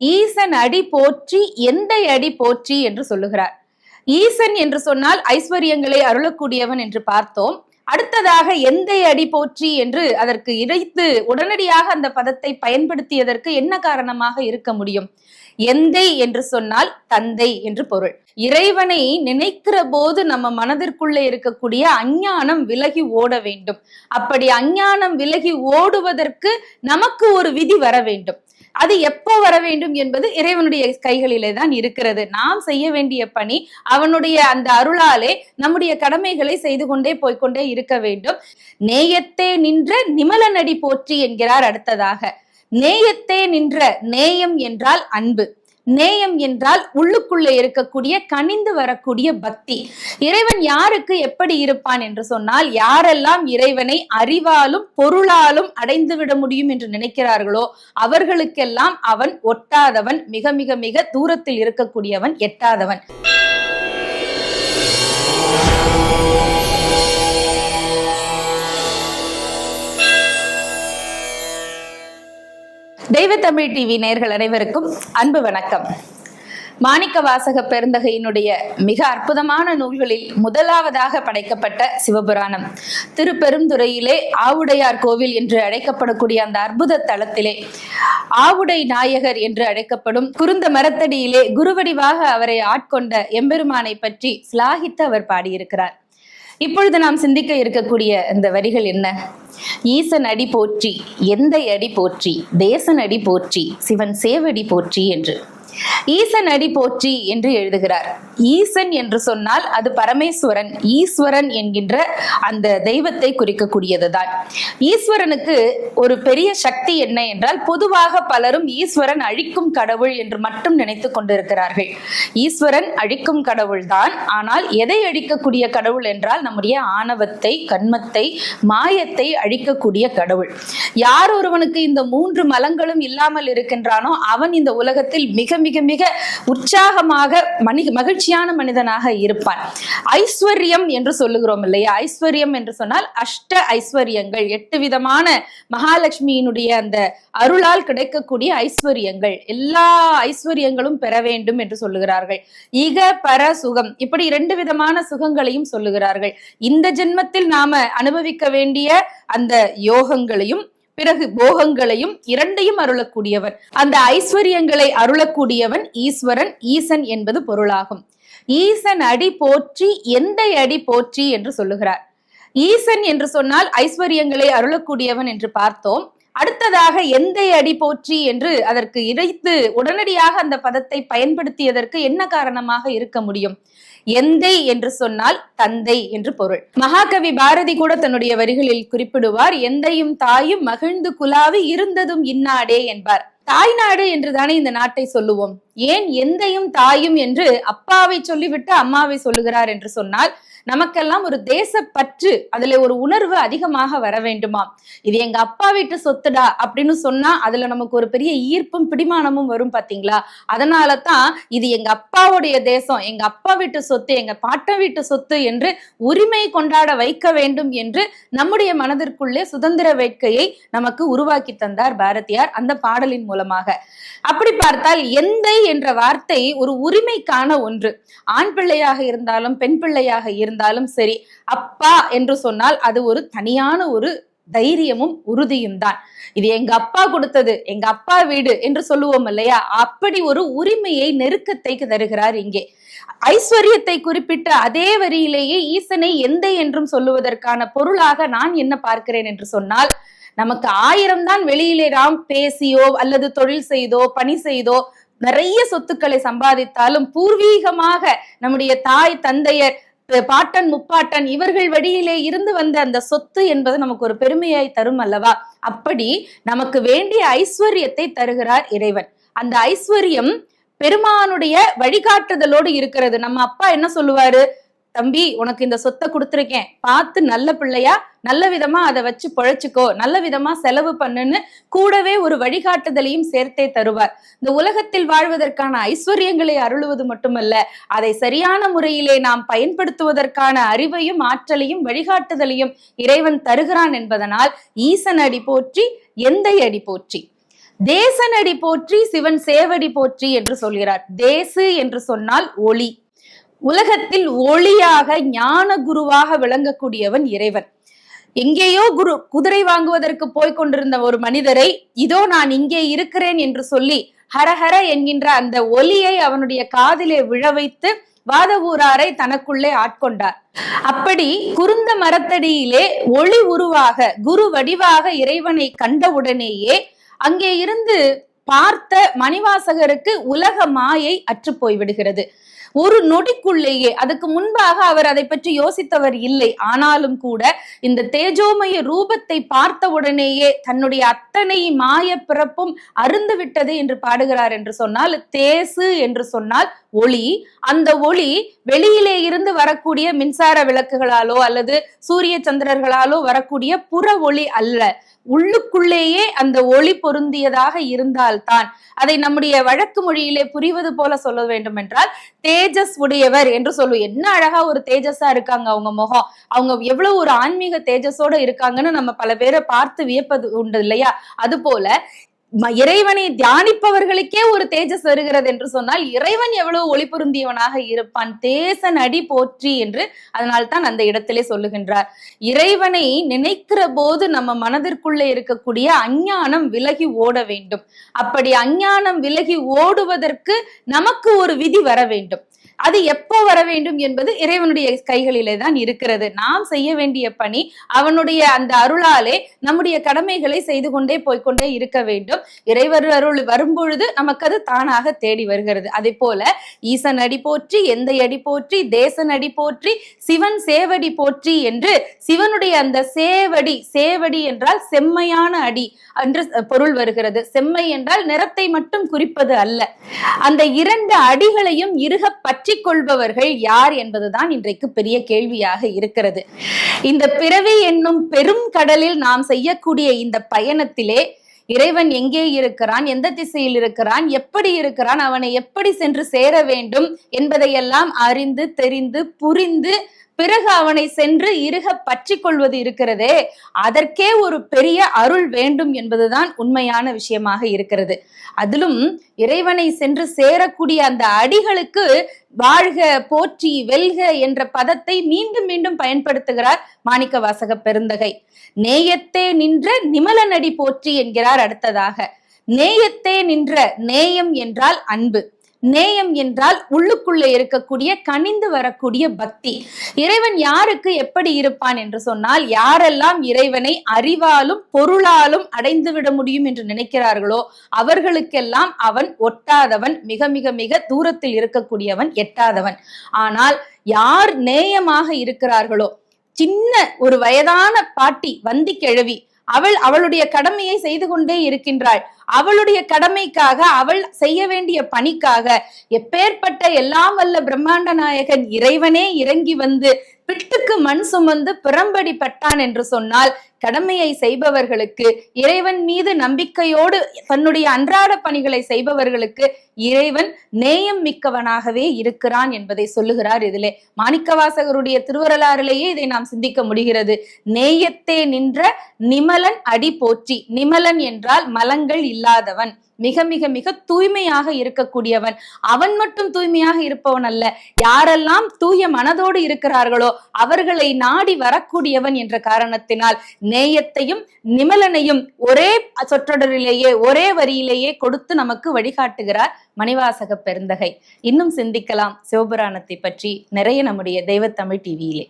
ஈசன் அடி போற்றி எந்தை அடி போற்றி என்று சொல்லுகிறார். ஈசன் என்று சொன்னால் ஐஸ்வர்யங்களை அருளக்கூடியவன் என்று பார்த்தோம். அடுத்ததாக எந்தை அடி போற்றி என்று அதற்கு இறைத்து உடனடியாக அந்த பதத்தை பயன்படுத்தியதற்கு என்ன காரணமாக இருக்க முடியும்? எந்தை என்று சொன்னால் தந்தை என்று பொருள். இறைவனை நினைக்கிற போது நம்ம மனதிற்குள்ளே இருக்கக்கூடிய அஞ்ஞானம் விலகி ஓட வேண்டும். அப்படி அஞ்ஞானம் விலகி ஓடுவதற்கு நமக்கு ஒரு விதி வர வேண்டும். அது எப்போ வர வேண்டும் என்பது இறைவனுடைய கைகளிலே தான் இருக்கிறது. நாம் செய்ய வேண்டிய பணி அவனுடைய அந்த அருளாலே நம்முடைய கடமைகளை செய்து கொண்டே போய்க்கொண்டே இருக்க வேண்டும். நேயத்தே நின்ற நிமலனடி போற்றி என்கிறார் அடுத்ததாக. நேயத்தே நின்ற நேயம் என்றால் அன்பு. நேயம் என்றால் உள்ளுக்குள்ளே இருக்கக்கூடிய கனிந்து வரக்கூடிய பக்தி. இறைவன் யாருக்கு எப்படி இருப்பான் என்று சொன்னால் யாரெல்லாம் இறைவனை அறிவாலும் பொருளாலும் அடைந்து விட முடியும் என்று நினைக்கிறார்களோ அவர்களுக்கெல்லாம் அவன் ஒட்டாதவன் மிக மிக மிக தூரத்தில் இருக்கக்கூடியவன் எட்டாதவன். தெய்வ தமிழ் டிவி நேர்கள் அனைவருக்கும் அன்பு வணக்கம். மாணிக்க வாசக பெருந்தகையினுடைய மிக அற்புதமான நூல்களில் முதலாவதாக படைக்கப்பட்ட சிவபுராணம். திருப்பெருந்துறையிலே ஆவுடையார் கோவில் என்று அழைக்கப்படக்கூடிய அந்த அற்புத தலத்திலே ஆவுடை நாயகர் என்று அழைக்கப்படும் குருந்த மரத்தடியிலே குருவடிவாக அவரை ஆட்கொண்ட எம்பெருமானை பற்றி சிலாகித்து அவர் பாடியிருக்கிறார். இப்பொழுது நாம் சிந்திக்க இருக்கக்கூடிய இந்த வரிகள் என்ன? ஈசன் அடி போற்றி எந்த அடி போற்றி தேசன் அடி போற்றி சிவன் சேவடி போற்றி என்று. ஈசன் அடி போற்றி என்று எழுதுகிறார். ஈசன் என்று சொன்னால் அது பரமேஸ்வரன் ஈஸ்வரன் என்கின்ற அந்த தெய்வத்தை குறிக்கக்கூடியதுதான். ஈஸ்வரனுக்கு ஒரு பெரிய சக்தி என்ன என்றால் பொதுவாக பலரும் ஈஸ்வரன் அழிக்கும் கடவுள் என்று மட்டும் நினைத்து கொண்டிருக்கிறார்கள். ஈஸ்வரன் அழிக்கும் கடவுள் தான் ஆனால் எதை அழிக்கக்கூடிய கடவுள் என்றால் நம்முடைய ஆணவத்தை கண்மத்தை மாயத்தை அழிக்கக்கூடிய கடவுள். யார் ஒருவனுக்கு இந்த மூன்று மலங்களும் இல்லாமல் இருக்கின்றானோ அவன் இந்த உலகத்தில் மிக மிக மிக உற்சாகமாக மணி மகிழ்ச்சியான மனிதனாக இருப்பான். ஐஸ்வர்யம் என்று சொல்லுகிறோம் இல்லையா? ஐஸ்வர்யம் என்று சொன்னால் அஷ்ட ஐஸ்வர்யங்கள். எட்டு விதமான மகாலட்சுமியினுடைய அந்த அருளால் கிடைக்கக்கூடிய ஐஸ்வர்யங்கள். எல்லா ஐஸ்வர்யங்களும் பெற வேண்டும் என்று சொல்லுகிறார்கள். இக பர சுகம். இப்படி இரண்டு விதமான சுகங்களையும் சொல்லுகிறார்கள். இந்த ஜென்மத்தில் நாம அனுபவிக்க வேண்டிய அந்த யோகங்களையும் பிறகு போகங்களையும் இரண்டையும் அருளக்கூடியவன். அந்த ஐஸ்வர்யங்களை அருளக்கூடியவன் ஈஸ்வரன் ஈசன் என்பது பொருளாகும். ஈசன் அடி போற்றி எந்த அடி போற்றி என்று சொல்லுகிறார். ஈசன் என்று சொன்னால் ஐஸ்வர்யங்களை அருளக்கூடியவன் என்று பார்த்தோம். அடுத்ததாக எந்த அடி போற்றி என்று அதற்கு இறைத்து உடனடியாக அந்த பதத்தை பயன்படுத்தியதற்கு என்ன காரணமாக இருக்க முடியும்? எந்தை என்று சொன்னால் தந்தை என்று பொருள். மகாகவி பாரதி கூட தன்னுடைய வரிகளில் குறிப்பிடுவார் எந்தையும் தாயும் மகிழ்ந்து குலாவி இருந்ததும் இன்னாடே என்பார். தாய்நாடு என்று தானே இந்த நாட்டை சொல்லுவோம். ஏன் எந்தையும் தாயும் என்று அப்பாவை சொல்லிவிட்டு அம்மாவை சொல்லுகிறார் என்று சொன்னால் நமக்கெல்லாம் ஒரு தேசப்பற்று அதுல ஒரு உணர்வு அதிகமாக வர வேண்டுமா? இது எங்க அப்பா வீட்டு சொத்துடா அப்படின்னு சொன்னா அதுல நமக்கு ஒரு பெரிய ஈர்ப்பும் பிடிமானமும் வரும் பாத்தீங்களா? அதனால தான் இது எங்க அப்பாவுடைய தேசம் எங்க அப்பா வீட்டு சொத்து எங்க பாட்டன் வீட்டு சொத்து என்று உரிமை கொண்டாட வைக்க வேண்டும் என்று நம்முடைய மனதிற்குள்ளே சுதந்திர வேட்கையை நமக்கு உருவாக்கி தந்தார் பாரதியார் அந்த பாடலின் மூலமாக. அப்படி பார்த்தால் எந்தை என்ற வார்த்தை ஒரு உரிமைக்கான ஒன்று. ஆண் பிள்ளையாக இருந்தாலும் பெண் பிள்ளையாக இருந்தாலும் சரி அப்பா என்று சொன்னால் அது ஒரு தனியான ஒரு தைரியமும் உறுதியும் தான். இது எங்க அப்பா கொடுத்தது எங்க அப்பா வீடு என்று சொல்லுவோம் இல்லையா? அப்படி ஒரு உரிமையை நெருக்கத்தை தருகிறார் இங்கே. ஐஸ்வர்யத்தை குறிப்பிட்ட அதே வரியிலேயே ஈசனை எந்த என்றும் சொல்லுவதற்கான பொருளாக நான் என்ன பார்க்கிறேன் என்று சொன்னால் நமக்கு ஆயிரம் தான் வெளியிலே நாம் பேசியோ அல்லது தொழில் செய்தோ பணி செய்தோ நிறைய சொத்துக்களை சம்பாதித்தாலும் பூர்வீகமாக நம்முடைய தாய் தந்தையர் பாட்டன் முப்பாட்டன் இவர்கள் வழியிலே இருந்து வந்த அந்த சொத்து என்பது நமக்கு ஒரு பெருமையாய் தரும் அல்லவா? அப்படி நமக்கு வேண்டிய ஐஸ்வர்யத்தை தருகிறார் இறைவன். அந்த ஐஸ்வர்யம் பெருமானுடைய வழிகாட்டுதலோடு இருக்கிறது. நம்ம அப்பா என்ன சொல்லுவாரு? தம்பி உனக்கு இந்த சொத்தை கொடுத்துருக்கேன். பார்த்து நல்ல பிள்ளையா நல்ல விதமா அதை வச்சு பொழைச்சிக்கோ. நல்ல விதமா செலவு பண்ணுன்னு கூடவே ஒரு வழிகாட்டுதலையும் சேர்த்தே தருவார். இந்த உலகத்தில் வாழ்வதற்கான ஐஸ்வர்யங்களை அருளுவது மட்டுமல்ல அதை சரியான முறையிலே நாம் பயன்படுத்துவதற்கான அறிவையும் ஆற்றலையும் வழிகாட்டுதலையும் இறைவன் தருகிறான் என்பதனால் ஈசன் அடி போற்றி எந்தை அடி போற்றி. தேசனடி போற்றி சிவன் சேவடி போற்றி என்று சொல்கிறார். தேசு என்று சொன்னால் ஒளி. உலகத்தில் ஒளியாக ஞான குருவாக விளங்கக்கூடியவன் இறைவன். எங்கேயோ குரு குதிரை வாங்குவதற்கு போய் கொண்டிருந்த ஒரு மனிதரை இதோ நான் இங்கே இருக்கிறேன் என்று சொல்லி ஹரஹர என்கின்ற அந்த ஒலியை அவனுடைய காதிலே விழ வைத்து வாதவூராரை தனக்குள்ளே ஆட்கொண்டார். அப்படி குருந்த மரத்தடியிலே ஒளி உருவாக குரு வடிவாக இறைவனை கண்டவுடனேயே அங்கே இருந்து பார்த்த மணிவாசகருக்கு உலக மாயை அற்று போய்விடுகிறது. ஒரு நொடிக்குள்ளேயே அதுக்கு முன்பாக அவர் அதை பற்றி யோசித்தவர் இல்லை. ஆனாலும் கூட இந்த தேஜோமய ரூபத்தை பார்த்த உடனேயே தன்னுடைய அத்தனை மாய பிறப்பும் அருந்து விட்டது என்று பாடுகிறார் என்று சொன்னால் தேசு என்று சொன்னால் ஒளி அந்த ஒளி வெளியிலே இருந்து வரக்கூடிய மின்சார விளக்குகளாலோ அல்லது சூரிய சந்திரர்களாலோ வரக்கூடிய புற ஒளி அல்ல. உள்ளுக்குள்ளேயே அந்த ஒளி பொருந்தியதாக இருந்தால்தான் அதை நம்முடைய வழக்கு மொழியிலே புரிவது போல சொல்ல வேண்டும் என்றால் தேஜஸ் உடையவர் என்று சொல்லுவோம். என்ன அழகா ஒரு தேஜஸா இருக்காங்க அவங்க முகம். அவங்க எவ்வளவு ஒரு ஆன்மீக தேஜஸோட இருக்காங்கன்னு நம்ம பல பேரை பார்த்து வியப்பது உண்டு இல்லையா? அது போல இறைவனை தியானிப்பவர்களுக்கே ஒரு தேஜஸ் வருகிறது என்று சொன்னால் இறைவன் எவ்வளவு ஒளி பொருந்தியவனாக இருப்பான் தேசன் அடி போற்றி என்று அதனால்தான் அந்த இடத்திலே சொல்லுகின்றார். இறைவனை நினைக்கிற போது நம்ம மனதிற்குள்ளே இருக்கக்கூடிய அஞ்ஞானம் விலகி ஓட வேண்டும். அப்படி அஞ்ஞானம் விலகி ஓடுவதற்கு நமக்கு ஒரு விதி வர வேண்டும். அது எப்போ வர வேண்டும் என்பது இறைவனுடைய கைகளிலே தான் இருக்கிறது. நாம் செய்ய வேண்டிய பணி அவனுடைய அந்த அருளாலே நம்முடைய கடமைகளை செய்து கொண்டே போய்க்கொண்டே இருக்க வேண்டும். இறைவர் அருள் வரும்பொழுது நமக்கு அது தானாக தேடி வருகிறது. அதே போல ஈசன் அடி போற்றி எந்த அடி போற்றி தேசன் அடி போற்றி சிவன் சேவடி போற்றி என்று சிவனுடைய அந்த சேவடி சேவடி என்றால் செம்மையான அடி என்று பொருள் வருகிறது. செம்மை என்றால் நிறத்தை மட்டும் குறிப்பது அல்ல. அந்த இரண்டு அடிகளையும் இறுக பற்றி கொள்பவர்கள் யார் என்பதுதான் இன்றைக்கு பெரிய கேள்வியாக இருக்கிறது. இந்த பிறவி என்னும் பெரும் கடலில் நாம் செய்யக்கூடிய இந்த பயணத்திலே இறைவன் எங்கே இருக்கிறான் எந்த திசையில் இருக்கிறான் எப்படி இருக்கிறான் அவனை எப்படி சென்று சேர வேண்டும் என்பதையெல்லாம் அறிந்து தெரிந்து புரிந்து பிறகு அவனை சென்று இருக பற்றி கொள்வது இருக்கிறதே அதற்கே ஒரு பெரிய அருள் வேண்டும் என்பதுதான் உண்மையான விஷயமாக இருக்கிறது. அதிலும் இறைவனை சென்று சேரக்கூடிய அந்த அடிகளுக்கு வாழ்க போற்றி வெல்க என்ற பதத்தை மீண்டும் மீண்டும் பயன்படுத்துகிறார் மாணிக்க வாசக பெருந்தகை. நேயத்தே நின்ற நிமலனடி போற்றி என்கிறார் அடுத்ததாக. நேயத்தே நின்ற நேயம் என்றால் அன்பு. நேயம் என்றால் உள்ளுக்குள்ளே இருக்கக்கூடிய கனிந்து வரக்கூடிய பக்தி. இறைவன் யாருக்கு எப்படி இருப்பான் என்று சொன்னால் யாரெல்லாம் இறைவனை அறிவாலும் பொருளாலும் அடைந்து விட முடியும் என்று நினைக்கிறார்களோ அவர்களுக்கெல்லாம் அவன் ஒட்டாதவன் மிக மிக மிக தூரத்தில் இருக்கக்கூடியவன் எட்டாதவன். ஆனால் யார் நேயமாக இருக்கிறார்களோ சின்ன ஒரு வயதான பாட்டி வந்தி கிழவி அவள் அவளுடைய கடமையை செய்து கொண்டே இருக்கின்றாள். அவளுடைய கடமைக்காக அவள் செய்ய வேண்டிய பணிக்காக எப்பேற்பட்ட எல்லாம் வல்ல பிரம்மாண்ட நாயகன் இறைவனே இறங்கி வந்து பிட்டுக்கு மண் சுமந்து பிறம்படி பட்டான் என்று சொன்னால் கடமையை செய்பவர்களுக்கு இறைவன் மீது நம்பிக்கையோடு தன்னுடைய அன்றாட பணிகளை செய்பவர்களுக்கு இறைவன் நேயம் மிக்கவனாகவே இருக்கிறான் என்பதை சொல்லுகிறார் இதிலே. மாணிக்கவாசகருடைய திருவரலாறிலேயே இதை நாம் சிந்திக்க முடிகிறது. நேயத்தே நின்ற நிமலன் அடி போற்றி. நிமலன் என்றால் மலங்கள் இல்லாதவன். மிக மிக மிக தூய்மையாக இருக்கக்கூடியவன். அவன் மட்டும் தூய்மையாக இருப்பவன் அல்ல. யாரெல்லாம் தூய மனதோடு இருக்கிறார்களோ அவர்களை நாடி வரக்கூடியவன் என்ற காரணத்தினால் நேயத்தையும் நிமலனையும் ஒரே சொற்றொடரிலேயே ஒரே வரியிலேயே கொடுத்து நமக்கு வழிகாட்டுகிறார் மணிவாசக பெருந்தகை. இன்னும் சிந்திக்கலாம் சிவபுராணத்தை பற்றி நிறைய நம்முடைய தெய்வத்தமிழ் டிவியிலே